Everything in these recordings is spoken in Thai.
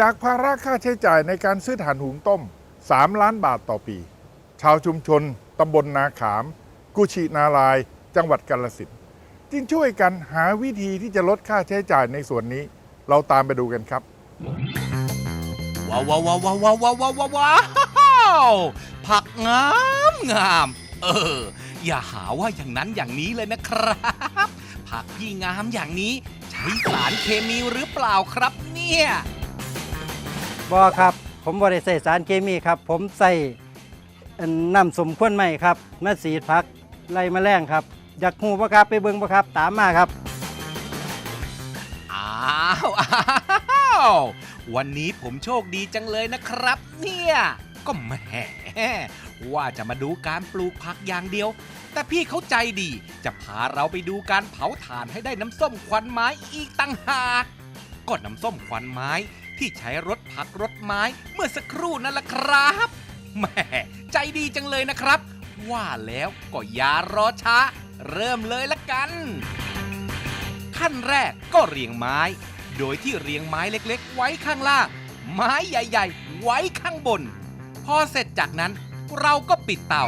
จากภาระค่าใช้จ่ายในการซื้อถ่านหุงต้ม 3 ล้านบาทต่อปี ชาวชุมชนตำบลนาขาม กุชินาลาย จังหวัดกาลสินจึงช่วยกันหาวิธีที่จะลดค่าใช้จ่ายในส่วนนี้ เราตามไปดูกันครับ ว้าวว้าวว้าวว้าวว้าวว้าวว้าวผักงามงาม เออ อย่าหาว่าอย่างนั้นอย่างนี้เลยนะครับ ผักยี่งามอย่างนี้ ใช้สารเคมีหรือเปล่าครับเนี่ย บ่ครับ ผมบ่ได้ใส่สารเคมีครับ ผมใส่น้ำสมควนไม้ครับมาสีดผักไล่แมลงครับ อยากหูบ่ครับไปเบิ่งบ่ครับ ตามมาครับ อ้าวอ้าววันนี้ผมโชคดีจังเลยนะครับ เนี่ย ก็แหมว่าจะมาดูการปลูกผักอย่างเดียว แต่พี่เขาใจดี จะพาเราไปดูการเผาถ่านให้ได้น้ำส้มควันไม้อีกตั้งหากก็น้ำส้มควันไม้ ที่ใช้รถผักรถไม้เมื่อสักครู่นั่นแหละครับแหมใจดีจังเลยนะครับ ว่าแล้วก็อย่ารอช้า เริ่มเลยละกัน ขั้นแรกก็เรียงไม้ โดยที่เรียงไม้เล็กๆ ไว้ข้างล่าง ไม้ใหญ่ๆ ไว้ข้างบน พอเสร็จจากนั้นเราก็ปิดเตา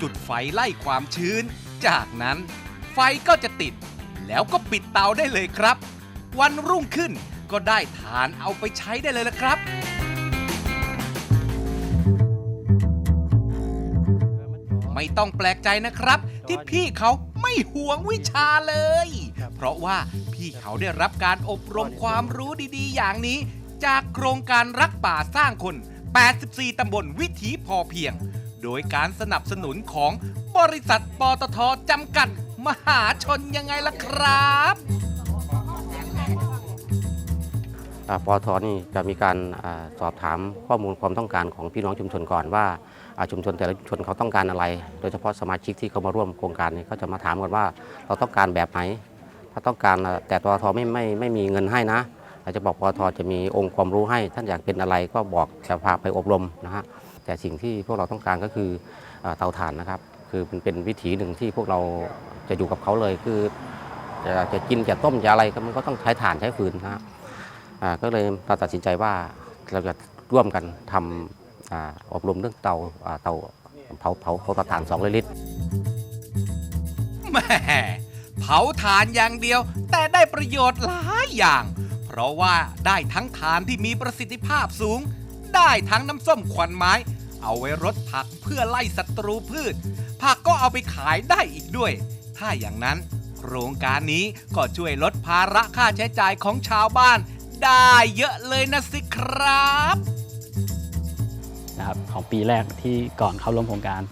จุดไฟไล่ความชื้น จากนั้นไฟก็จะติด แล้วก็ปิดเตาได้เลยครับ วันรุ่งขึ้น ก็ได้ทานเอาไปใช้ได้เลยละครับ ไม่ต้องแปลกใจนะครับ ที่พี่เขาไม่ห่วงวิชาเลย เพราะว่าพี่เขาได้รับการอบรมความรู้ดีๆ อย่างนี้ จากโครงการรักป่าสร้างคน 84 ตำบลวิถีพอเพียง โดยการสนับสนุนของบริษัทปตทจำกัด มหาชนยังไงล่ะครับอ่า ปอทนี่จะมีการอสอบถามข้อมูลความต้องการของพี่น้องชุมชนก่อนว่าชุมชนแต่ละชุมชนเขาต้องการอะไร โดยเฉพาะสมาชิกที่เขามาร่วมโครงการนี้เขาจะมาถามกันว่าเราต้องการแบบไหน ถ้าต้องการแต่ปอทไม่ไม่ไม่มีเงินให้นะเราจะบอกปอทจะมีองค์ความรู้ให้ ท่านอยากเป็นอะไรก็บอกจะพาไปอบรมนะฮะแต่สิ่งที่พวกเราต้องการก็คือเตาถ่านนะครับ คือมันเป็นวิถีหนึ่งที่พวกเราจะอยู่กับเขาเลยคือจะจะกินจะต้มจะอะไรก็มันก็ต้องใช้ถ่านใช้ฟืนนะฮะอ่า ก็เลยเราตัดสินใจว่าเราจะร่วมกันทำออบรมเรื่องเตาเตาเผาเผาเผาถ่านสองลิตรแหม่เผาถ่านอย่างเดียว แต่ได้ประโยชน์หลายอย่าง เพราะว่าได้ทั้งถ่านที่มีประสิทธิภาพสูง ได้ทั้งน้ำส้มควันไม้ เอาไว้รดผักเพื่อไล่ศัตรูพืช ผักก็เอาไปขายได้อีกด้วย ถ้าอย่างนั้น โครงการนี้ก็ช่วยลดภาระค่าใช้จ่ายของชาวบ้าน ได้เยอะเลยนะสิครับนะครับของปีแรกที่ก่อนเข้าร่วมโครงการ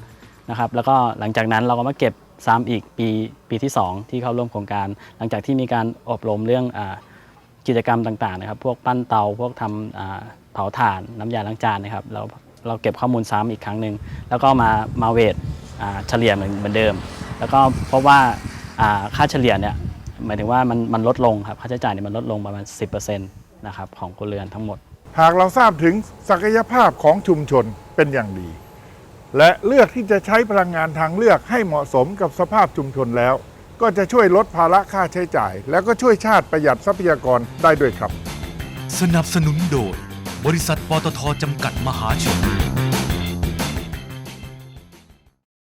นะครับ แล้วก็หลังจากนั้นเราก็มาเก็บซ้ำอีกปีปีที่ 2 ที่เข้าร่วมโครงการ หลังจากที่มีการอบรมเรื่องอกิจกรรมต่างๆนะครับ พวกปั้นเตาพวกทำเผาถ่านน้ำยาล้างจานนะครับเราเราเก็บข้อมูลซ้ำอีกครั้งหนึ่งแล้วก็มามาเวทเฉลี่ยเหมือนเหมือนเดิม แล้วก็พบว่าอ่าค่าเฉลี่ยเนี่ยหมายถึงว่ามันมันลดลงครับค่าใช้จ่ายเนี่ยมันลดลงประมาณ 10% นะครับของครัวเรือนทั้งหมด หากเราทราบถึงศักยภาพของชุมชนเป็นอย่างดี และเลือกที่จะใช้พลังงานทางเลือกให้เหมาะสมกับสภาพชุมชนแล้ว ก็จะช่วยลดภาระค่าใช้จ่าย แล้วก็ช่วยชาติประหยัดทรัพยากรได้ด้วยครับ สนับสนุนโดย บริษัทปตทจำกัดมหาชน